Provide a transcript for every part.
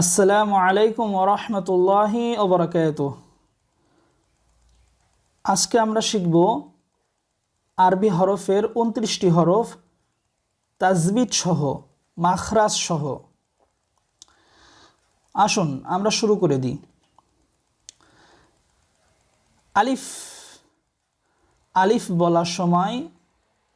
আসসালামু আলাইকুম ওরহমতুল্লাহি ওবরাকাত আজকে আমরা শিখব আরবি হরফের উনত্রিশটি হরফ তাজবিদ সহ মাখরাজ সহ আসুন, আমরা শুরু করে দিই। আলিফ আলিফ বলার সময়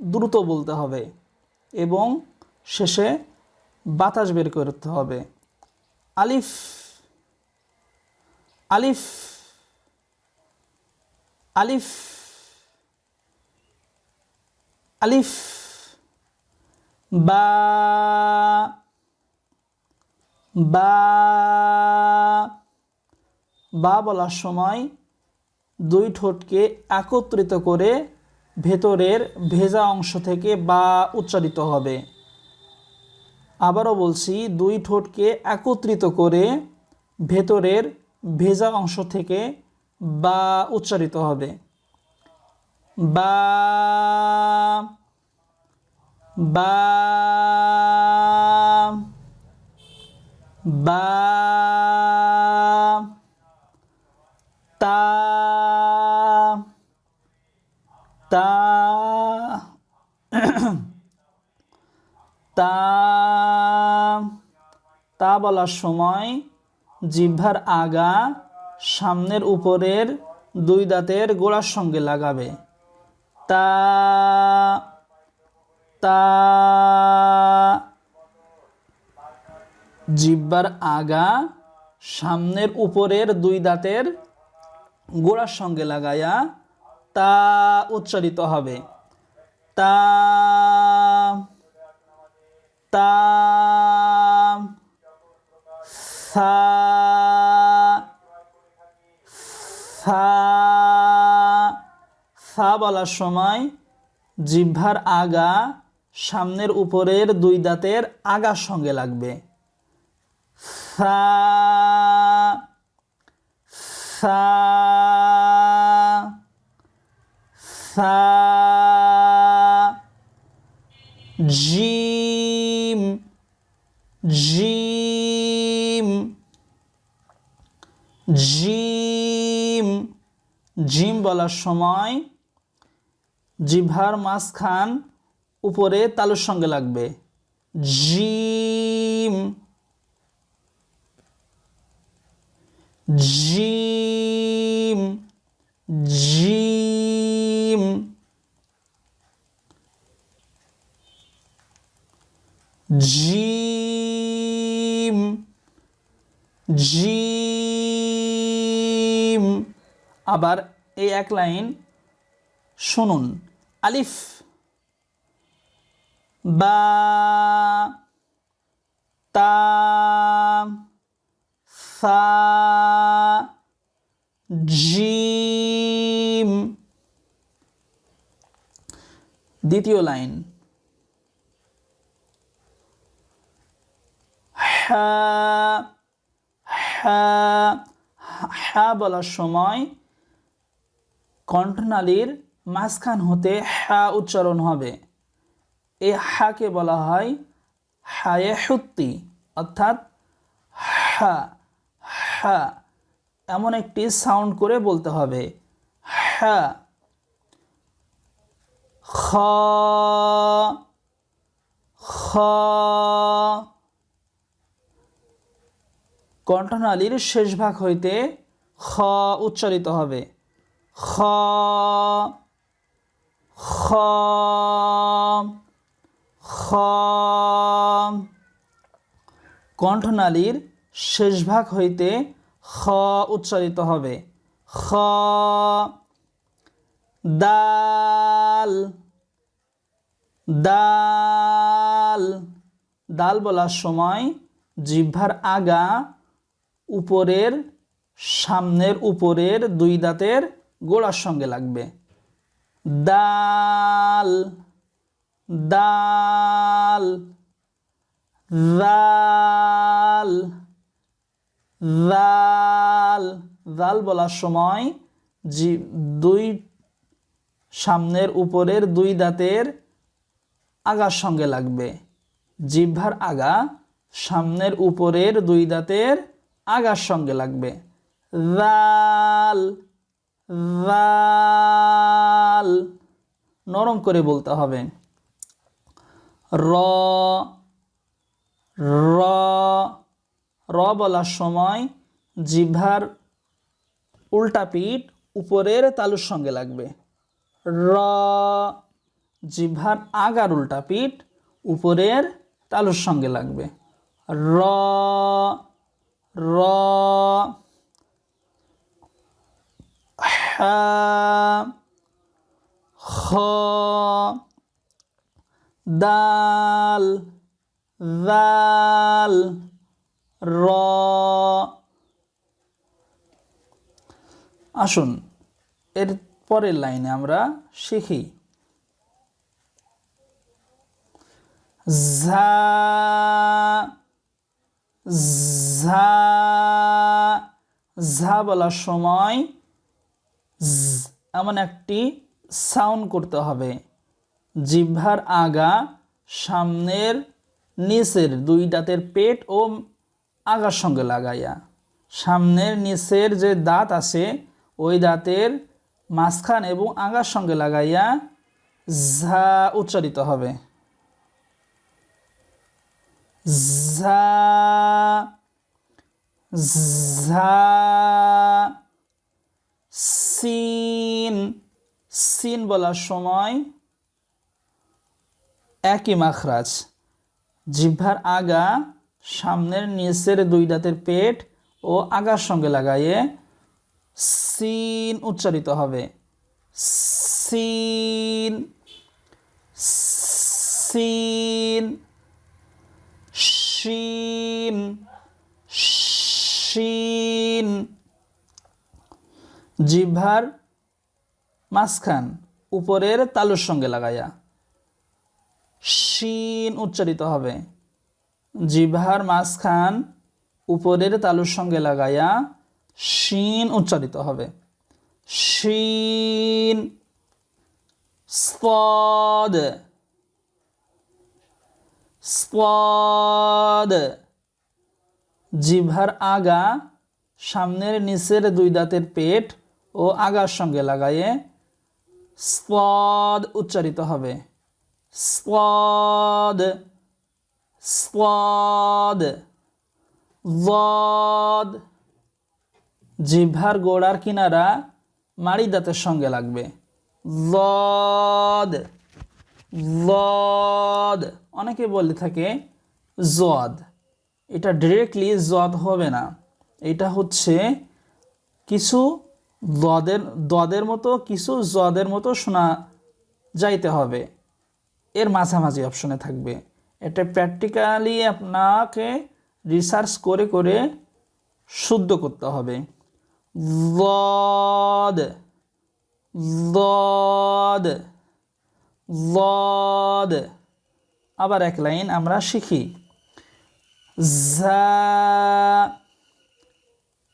দ্রুত বলতে হবে এবং শেষে বাতাস বের করতে হবে। আলিফ আলিফ আলিফ আলিফ, বা বা বলার সময় দুই ঠোঁটকে একত্রিত করে ভেতরের ভেজা অংশ থেকে বা উচ্চারিত হবে। আবারও বলছি, দুই ঠোঁটকে একত্রিত করে ভেতরের ভেজা অংশ থেকে বা উচ্চারিত হবে। বা বা তা তা তা তা বলার সময় জিহ্বার আগা সামনের উপরের দুই দাঁতের গোড়ার সঙ্গে লাগাবে। তা তা, জিহ্বার আগা সামনের উপরের দুই দাঁতের গোড়ার সঙ্গে লাগায়া তা উচ্চারিত হবে। তা তা সা সা সা বলার সময় জিহ্বার আগা সামনের উপরের দুই দাঁতের আগার সঙ্গে লাগবে। সা সা সা জিম বলার সময় জিভার মাঝখান উপরে তালুর সঙ্গে লাগবে। জিম। জিম। জিম। জিম। জিম। আবার এই এক লাইন শুনুন। আলিফ। বা সা জিম। দ্বিতীয় লাইন। হা হা হা বলার সময় কণ্ঠনালীর মাঝখান হতে হা উচ্চারণ হবে। এই হাকে বলা হয় হায়ে হুত্তি, অর্থাৎ হা হা, এমন একটি সাউন্ড করে বলতে হবে। হা, খ খ, কণ্ঠনালীর শেষ ভাগ হইতে খ উচ্চারিত হবে। খ খ খ, কণ্ঠনালীর শেষ ভাগ হইতে খ উচ্চারিত হবে। খ, দাল দাল দাল বলার সময় জিহ্বার আগা উপরের, সামনের উপরের দুই দাঁতের গোড়ার সঙ্গে লাগবে। দাল দাল, রাল রাল। রাল বলার সময় জি, দুই সামনের উপরের দুই দাঁতের আগার সঙ্গে লাগবে। জিহ্বার আগা সামনের উপরের দুই দাঁতের আগার সঙ্গে লাগবে। দাল দাল নরম করে বলতে হবে। র র র বলার সময় জিভার উল্টা পিঠ উপরের তালুর সঙ্গে লাগবে। র, জিভার আগার উল্টা পিঠ উপরের তালুর সঙ্গে লাগবে। র র খ দাল দাল র আসুন, এর পরের লাইনে আমরা শিখি। ঝা ঝা ঝা বলার সময় জ এমন একটি সাউন্ড করতে হবে। জিহ্বার আগা সামনের নিচের দুই দাঁতের পেট ও আগার সঙ্গে লাগাইয়া, সামনের নিচের যে দাঁত আছে ওই দাঁতের মাঝখান এবং আগার সঙ্গে লাগাইয়া ঝা উচ্চারিত হবে। ঝা ঝা সিন সিন বলার সময় একই মাখরাজ। জিহ্বার আগা সামনের নিচের দুই দাঁতের পেট ও আগার সঙ্গে লাগাইয়ে সিন উচ্চারিত হবে। সিন সিন শিন শিন জিহ্বার মাঝখান, উপরের তালুর সঙ্গে লাগাইয়া। শিন উচ্চারিত হবে। জিভার মাঝখান, উপরের তালুর সঙ্গে লাগাইয়া শিন উচ্চারিত হবে। শিন স্পদ। স্পদ। জিভার আগা সামনের নিচের দুই দাঁতের পেট ও আগার সঙ্গে লাগাইয়ে স্পদ উচ্চারিত হবে। স্পদ স্পদ বদ জিভার গোড়ার কিনারা মাড়ি দাঁতের সঙ্গে লাগবে। লদ লদ অনেকে বলে থাকে জদ এটা ডিরেক্টলি জদ হবে না। এটা হচ্ছে কিছু দদের দদের মতো, কিছু জদের মতো শোনা যাইতে হবে। এর মাঝামাঝি অপশনে থাকবে। এটা প্র্যাকটিক্যালি আপনাকে রিসার্চ করে করে শুদ্ধ করতে হবে। লদ লদ লদ আবার এক লাইন আমরা শিখি। ঝা,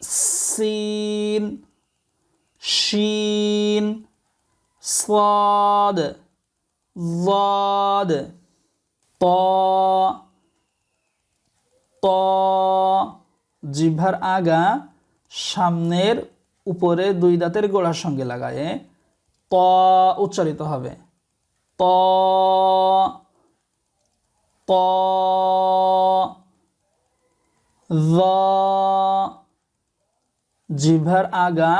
সিন শিন صاد ضاد ط ত জিভার আগা সামনের উপরে দুই দাঁতের গোড়ার সঙ্গে লাগায়ে ত উচ্চারিত হবে ত ত য জিভার আগা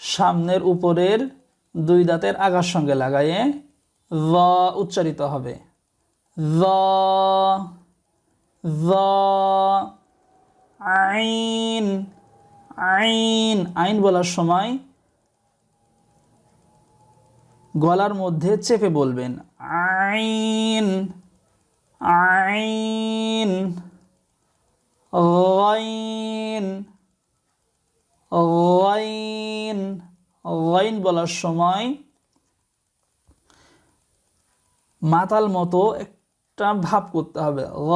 সামনের উপরের দুই দাঁতের আগার সঙ্গে লাগাইয়ে য উচ্চারিত হবে। য আইন আইন আইন বলার সময় গলার মধ্যে চেপে বলবেন। আইন আইন গাইন গাইন গাইন বলার সময় মাতাল মতো একটা ভাব করতে হবে। গ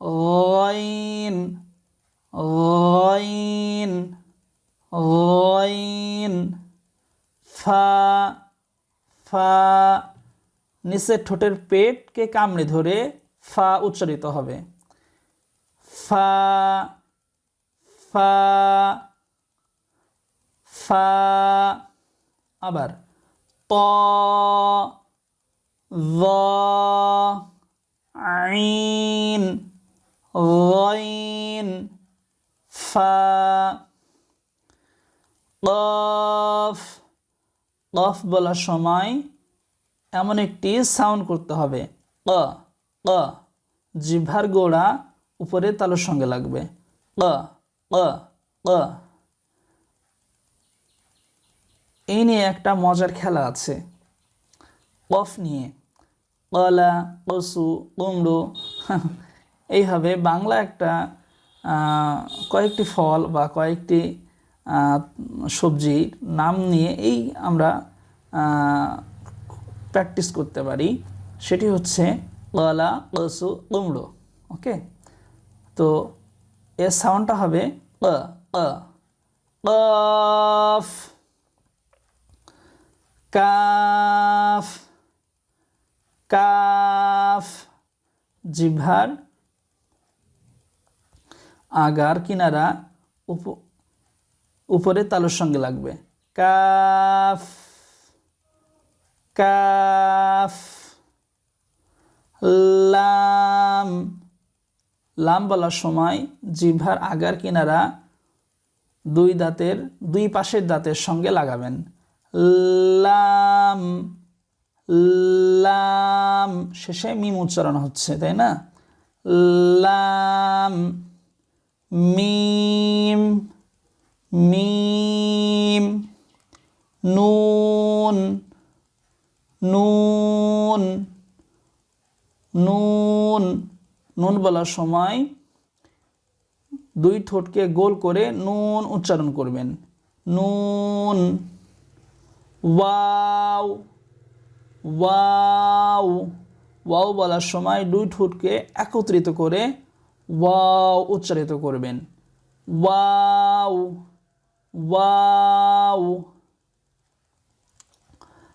গাইন গাইন গাইন ফা ফা, নিচের ঠোঁটের পেটকে কামড়ে ধরে ফা উচ্চারিত হবে। ফা ফা ফা আবার ত ظ عين غين ফা কফ কফ বলার সময় এমন একটি সাউন্ড করতে হবে ক ক জিভার গোড়া উপরে তালুর সঙ্গে লাগবে ক ক ক এই নিয়ে একটা মজার খেলা আছে। কফ নিয়ে। কলা, কসু, কুমড়ো, এইভাবে বাংলা একটা কয়েকটি ফল বা কয়েকটি সবজির নাম নিয়ে এই আমরা প্র্যাকটিস করতে পারি। সেটি হচ্ছে কলা, কসু, কুমড়ো, ওকে? তো এর সাউন্ডটা হবে কফ, কাফ কাফ, জিভার আগার কিনারা উপ- উপরে তালুর সঙ্গে লাগবে। কাফ কাফ, লাম লাম বলার সময় জিভার আগার কিনারা দুই দাঁতের, দুই পাশের দাঁতের সঙ্গে লাগাবেন। লাম লাম, শেষে মিম উচ্চারণ হচ্ছে, তাই না? লাম, মিম মিম, নুন নুন নুন নুন বলার সময় দুই ঠোঁটকে গোল করে নুন উচ্চারণ করবেন। নুন, ওয়াও ওয়াও ওয়াও বলার সময় দুই ঠোঁটকে একত্রিত করে ওয়াও উচ্চারিত করবেন। ওয়াও ওয়াও,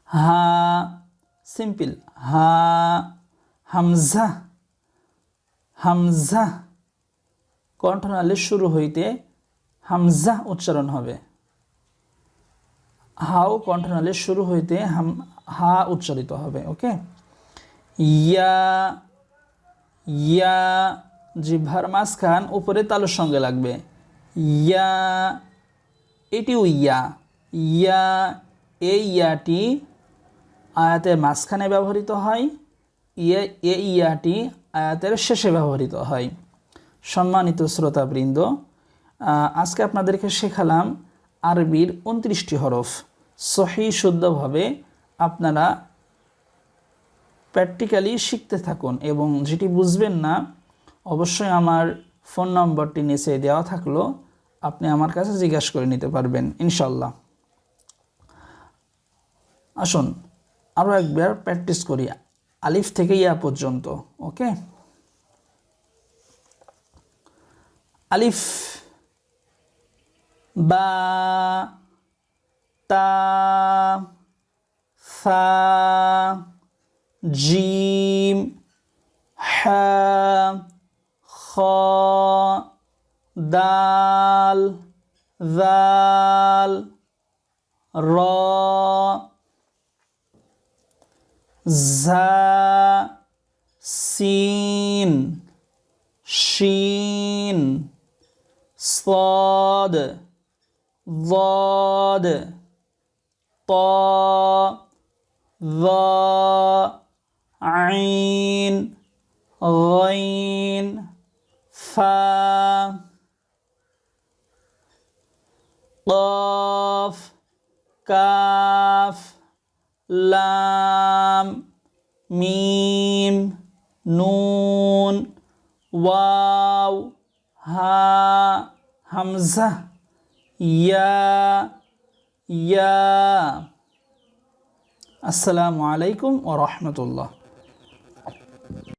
হা, সিম্পল, হা, হামজা। হামজা কণ্ঠনালী শুরু হইতে হামজা উচ্চারণ হবে। হাও কণ্ঠনালীর শুরু হইতে হাম, হা উচ্চারিত হবে, ওকে? ইয়া ইয়া জিভার মাঝখান উপরে তালুর সঙ্গে লাগবে। ইয়া, এটিও ইয়া। ইয়া, এই ইয়াটি আয়াতের মাঝখানে ব্যবহৃত হয়। ইয়ে এ ইয়াটি আয়াতের শেষে ব্যবহৃত হয়। সম্মানিত শ্রোতাবৃন্দ আজকে আপনাদেরকে শেখালাম আরবির উনত্রিশটি হরফ। সহি, শুদ্ধভাবে আপনারা প্র্যাকটিক্যালি শিখতে থাকুন এবং যেটি বুঝবেন না, অবশ্যই আমার ফোন নম্বরটি নিচে দেওয়া থাকল, আপনি আমার কাছে জিজ্ঞাসা করে নিতে পারবেন ইনশাল্লাহ আসুন, আরও একবার প্র্যাকটিস করি। আলিফ থেকে ইয়া পর্যন্ত, ওকে? আলিফ, বা, তা, সা, জিম, হা, খ, দাল, জাল, র ঝা সিন শিন صاد ضاد طاء ظاء عين غين فاء قاف কাফ লাম মিম নুন ওয়াও হা হামজা ইয়া ইয়া। আসসালামু আলাইকুম ও রহমতুল্লাহ।